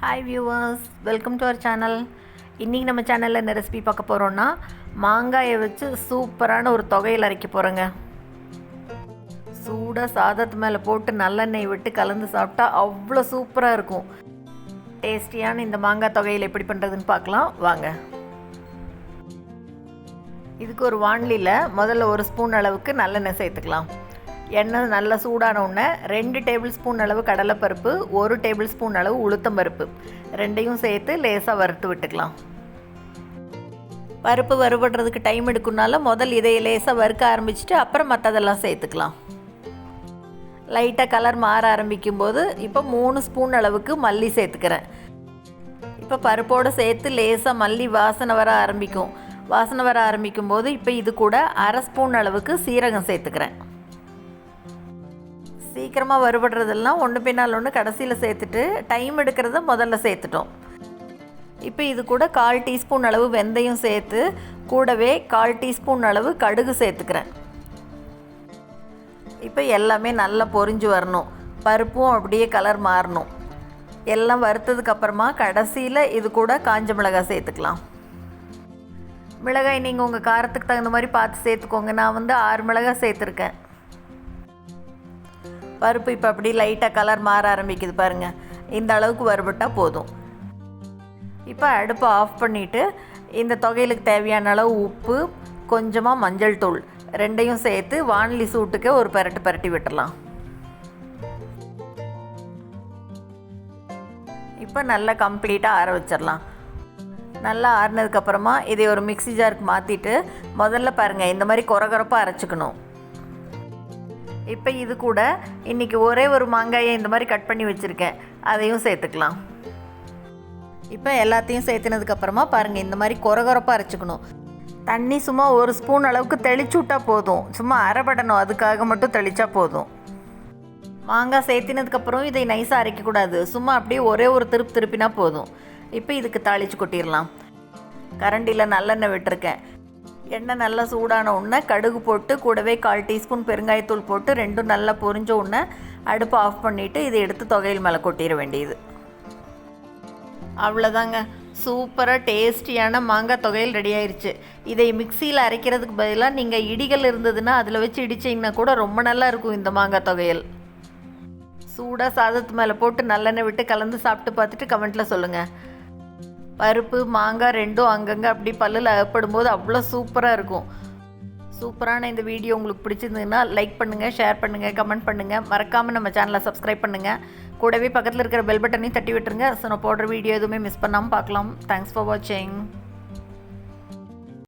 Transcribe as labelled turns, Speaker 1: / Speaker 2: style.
Speaker 1: Hi viewers welcome to our channel இன்றைக்கி நம்ம சேனலில் என்ன ரெசிபி பார்க்க போகிறோன்னா மாங்காயை வச்சு சூப்பரான ஒரு தொகையில் அரைக்க போகிறோங்க சூடாக சாதத்து மேலே போட்டு நல்லெண்ணெய் விட்டு கலந்து சாப்பிட்டா அவ்வளோ சூப்பராக இருக்கும். டேஸ்டியான இந்த மாங்காய் தொகையில் எப்படி பண்ணுறதுன்னு பார்க்கலாம். வாங்க. இதுக்கு ஒரு வாண்லியில் முதல்ல ஒரு ஸ்பூன் அளவுக்கு நல்லெண்ணெய் சேர்த்துக்கலாம். எண்ணெய் நல்லா சூடான உடனே ரெண்டு டேபிள் ஸ்பூன் அளவு கடலைப்பருப்பு ஒரு டேபிள் ஸ்பூன் அளவு உளுத்தம் பருப்பு ரெண்டையும் சேர்த்து லேசாக வறுத்து விட்டுக்கலாம். பருப்பு வறுபடுறதுக்கு டைம் எடுக்கணுனாலும் முதல் இதை லேசாக வறுக்க ஆரம்பிச்சுட்டு அப்புறம் மற்றதெல்லாம் சேர்த்துக்கலாம். லைட்டாக கலர் மாற ஆரம்பிக்கும் போது இப்போ மூணு ஸ்பூன் அளவுக்கு மல்லி சேர்த்துக்கிறேன். இப்போ பருப்போடு சேர்த்து லேசாக மல்லி வாசனை வர ஆரம்பிக்கும். வாசனை வர ஆரம்பிக்கும் போது இப்போ இது கூட அரை ஸ்பூன் அளவுக்கு சீரகம் சேர்த்துக்கிறேன். சீக்கிரமாக வருபடுறதெல்லாம் ஒன்று பின்னால் ஒன்று கடைசியில் சேர்த்துட்டு டைம் எடுக்கிறத முதல்ல சேர்த்துட்டோம். இப்போ இது கூட கால் டீஸ்பூன் அளவு வெந்தயம் சேர்த்து கூடவே கால் டீஸ்பூன் அளவு கடுகு சேர்த்துக்கிறேன். இப்போ எல்லாமே நல்லா பொரிஞ்சு வரணும். பருப்பும் அப்படியே கலர் மாறணும். எல்லாம் வறுத்ததுக்கு அப்புறமா கடைசியில் இது கூட காஞ்ச மிளகாய் சேர்த்துக்கலாம். மிளகாய் நீங்கள் உங்கள் காரத்துக்கு தகுந்த மாதிரி பார்த்து சேர்த்துக்கோங்க. நான் வந்து ஆறு மிளகாய் சேர்த்துருக்கேன். பருப்பு இப்போ அப்படி லைட்டாக கலர் மாற ஆரம்பிக்குது பாருங்கள் இந்த அளவுக்கு வறுபட்டால் போதும். இப்போ அடுப்பை ஆஃப் பண்ணிவிட்டு இந்த தொகையிலுக்கு தேவையான அளவு உப்பு கொஞ்சமாக மஞ்சள் தூள் ரெண்டையும் சேர்த்து வானலி சூட்டுக்கே ஒரு பரட்டு பரட்டி விட்டுடலாம் இப்போ நல்லா கம்ப்ளீட்டாக ஆற வச்சிடலாம் நல்லா ஆறினதுக்கப்புறமா இதை ஒரு மிக்ஸி ஜாருக்கு மாற்றிட்டு முதல்ல பாருங்கள் இந்த மாதிரி குறகுறப்பாக அரைச்சிக்கணும். இப்போ இது கூட இன்றைக்கி ஒரே ஒரு மாங்காயை இந்த மாதிரி கட் பண்ணி வச்சுருக்கேன். அதையும் சேர்த்துக்கலாம். இப்போ எல்லாத்தையும் சேர்த்துனதுக்கப்புறமா பாருங்கள் இந்த மாதிரி குறகுறப்பாக அரைச்சிக்கணும். தண்ணி சும்மா ஒரு ஸ்பூன் அளவுக்கு தெளிச்சு விட்டால் போதும். சும்மா அரைப்படணும் அதுக்காக மட்டும் தெளித்தா போதும். மாங்காய் சேர்த்தினதுக்கப்புறம் இதை நைஸாக அரைக்கக்கூடாது சும்மா அப்படியே ஒரே ஒரு திருப்பு திருப்பினா போதும். இப்போ இதுக்கு தாளித்து கொட்டிடலாம். கரண்டியில் நல்லெண்ணெய் விட்டுருக்கேன். எண்ணெய் நல்லா சூடான உடனே கடுகு போட்டு கூடவே கால் டீஸ்பூன் பெருங்காயத்தூள் போட்டு ரெண்டும் நல்லா பொரிஞ்ச உடனே அடுப்பை ஆஃப் பண்ணிவிட்டு இதை எடுத்து தொகையில் மேலே கொட்டிட வேண்டியது. அவ்வளோதாங்க. சூப்பராக டேஸ்டியான மாங்காய் தொகையில் ரெடி ஆயிடுச்சு இதை மிக்சியில் அரைக்கிறதுக்கு பதிலாக நீங்கள் இடிகள் இருந்ததுன்னா அதில் வச்சு இடிச்சிங்கன்னா கூட ரொம்ப நல்லா இருக்கும் இந்த மாங்காய் தொகையல். சூடாக சாதத்து மேலே போட்டு நல்லெண்ணெய் விட்டு கலந்து சாப்பிட்டு பார்த்துட்டு கமெண்ட்டில் சொல்லுங்கள். பருப்பு மாங்காய் ரெண்டும் அங்கங்கே அப்படி பல்லில் அகப்படும் போது அவ்வளோ சூப்பராக இருக்கும். சூப்பரான இந்த வீடியோ உங்களுக்கு பிடிச்சிருந்ததுன்னா லைக் பண்ணுங்கள் ஷேர் பண்ணுங்கள் கமெண்ட் பண்ணுங்கள் மறக்காமல் நம்ம சேனலை சப்ஸ்கிரைப் பண்ணுங்கள் கூடவே பக்கத்தில் இருக்கிற பெல் பட்டனையும் தட்டி விட்டுருங்க. ஸோ நான் போடுற வீடியோ எதுவுமே மிஸ் பண்ணாமல் பார்க்கலாம். தேங்க்ஸ் ஃபார் வாட்சிங்